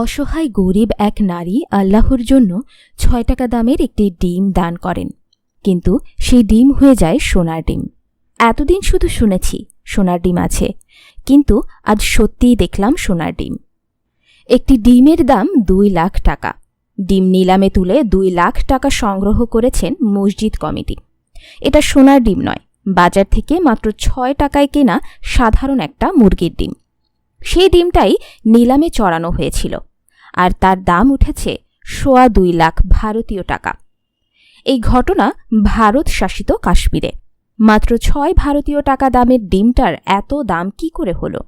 অসহায় গরিব এক নারী আল্লাহর জন্য ছয় টাকা দামের একটি ডিম দান করেন। কিন্তু সেই ডিম হয়ে যায় সোনার ডিম। এতদিন শুধু শুনেছি সোনার ডিম আছে, কিন্তু আজ সত্যিই দেখলাম সোনার ডিম। একটি ডিমের দাম দুই লাখ টাকা। ডিম নিলামে তুলে দুই লাখ টাকা সংগ্রহ করেছেন মসজিদ কমিটি। এটা সোনার ডিম নয়, বাজার থেকে মাত্র ছয় টাকায় কেনা সাধারণ একটা মুরগির ডিম। সেই ডিমটাই নিলামে চড়ানো হয়েছিল। আর তার দাম উঠেছে সোয়া দুই লাখ ভারতীয় টাকা। এই ঘটনা ভারত শাসিত কাশ্মীরে। মাত্র ছয় ভারতীয় টাকা দামের ডিমটার এত দাম কি করে হলো?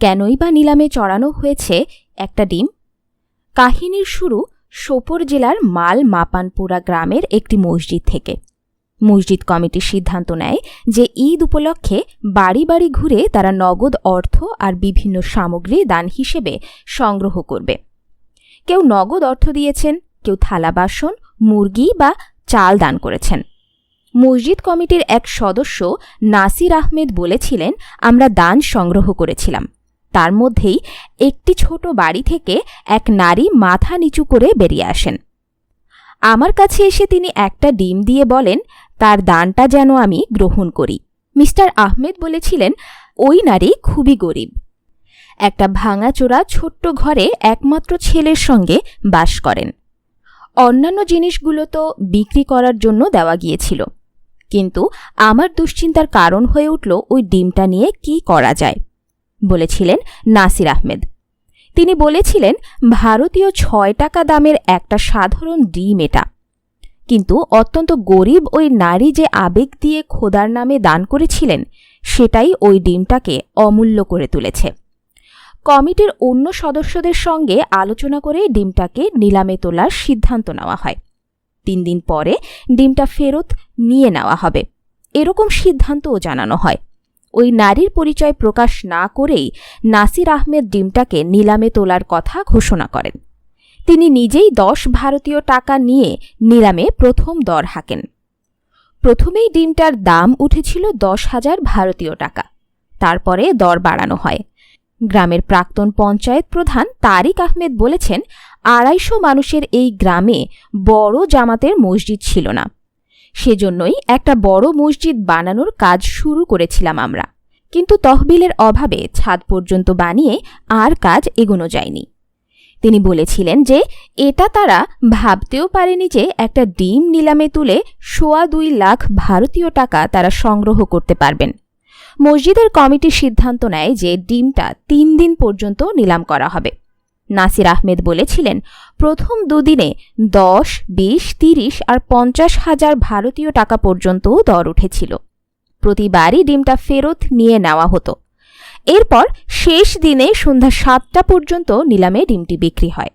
কেনই বা নিলামে চড়ানো হয়েছে একটা ডিম? কাহিনীর শুরু সোপর জেলার মাল মাপানপুরা গ্রামের একটি মসজিদ থেকে। মসজিদ কমিটি সিদ্ধান্ত নেয় যে ঈদ উপলক্ষে বাড়ি বাড়ি ঘুরে তারা নগদ অর্থ আর বিভিন্ন সামগ্রী দান হিসেবে সংগ্রহ করবে। কেউ নগদ অর্থ দিয়েছেন, কেউ থালা বাসন, মুরগি বা চাল দান করেছেন। মসজিদ কমিটির এক সদস্য নাসির আহমেদ বলেছিলেন, আমরা দান সংগ্রহ করেছিলাম। তার মধ্যেই একটি ছোট বাড়ি থেকে এক নারী মাথা নিচু করে বেরিয়ে আসেন। আমার কাছে এসে তিনি একটা ডিম দিয়ে বলেন, তার দানটা যেন আমি গ্রহণ করি। মিস্টার আহমেদ বলেছিলেন, ওই নারী খুবই গরিব। একটা ভাঙাচোরা ছোট্ট ঘরে একমাত্র ছেলের সঙ্গে বাস করেন। অন্যান্য জিনিসগুলো তো বিক্রি করার জন্য দেওয়া গিয়েছিল। কিন্তু আমার দুশ্চিন্তার কারণ হয়ে উঠল ওই ডিমটা নিয়ে কি করা যায়? বলেছিলেন নাসির আহমেদ। তিনি বলেছিলেন, ভারতীয় ছয় টাকা দামের একটা সাধারণ ডিম এটা। কিন্তু অত্যন্ত গরিব ওই নারী যে আবেগ দিয়ে খোদার নামে দান করেছিলেন, সেটাই ওই ডিমটাকে অমূল্য করে তুলেছে। কমিটির অন্য সদস্যদের সঙ্গে আলোচনা করে ডিমটাকে নিলামে তোলার সিদ্ধান্ত নেওয়া হয়। তিন দিন পরে ডিমটা ফেরত নিয়ে নেওয়া হবে। এরকম সিদ্ধান্তও জানানো হয়। ওই নারীর পরিচয় প্রকাশ না করেই নাসির আহমেদ ডিমটাকে নিলামে তোলার কথা ঘোষণা করেন। তিনি নিজেই দশ ভারতীয় টাকা নিয়ে নিলামে প্রথম দর হাঁকেন। প্রথমেই ডিমটার দাম উঠেছিল দশ হাজার ভারতীয় টাকা। তারপরে দর বাড়ানো হয়। গ্রামের প্রাক্তন পঞ্চায়েত প্রধান তারিক আহমেদ বলেছেন, আড়াইশো মানুষের এই গ্রামে বড় জামাতের মসজিদ ছিল না। সেজন্যই একটা বড় মসজিদ বানানোর কাজ শুরু করেছিলাম আমরা। কিন্তু তহবিলের অভাবে ছাদ পর্যন্ত বানিয়ে আর কাজ এগোনো যায়নি। তিনি বলেছিলেন যে এটা তারা ভাবতেও পারেনি যে একটা ডিম নিলামে তুলে সোয়া দুই লাখ ভারতীয় টাকা তারা সংগ্রহ করতে পারবেন। মসজিদের কমিটি সিদ্ধান্ত নেয় যে ডিমটা তিন দিন পর্যন্ত নিলাম করা হবে। নাসির আহমেদ বলেছিলেন, প্রথম দুদিনে দশ, বিশ, তিরিশ আর পঞ্চাশ হাজার ভারতীয় টাকা পর্যন্তও দর উঠেছিল। প্রতিবারই ডিমটা ফেরত নিয়ে নেওয়া হতো। এরপর শেষ দিনে সন্ধ্যা সাতটা পর্যন্ত নিলামে ডিমটি বিক্রি হয়।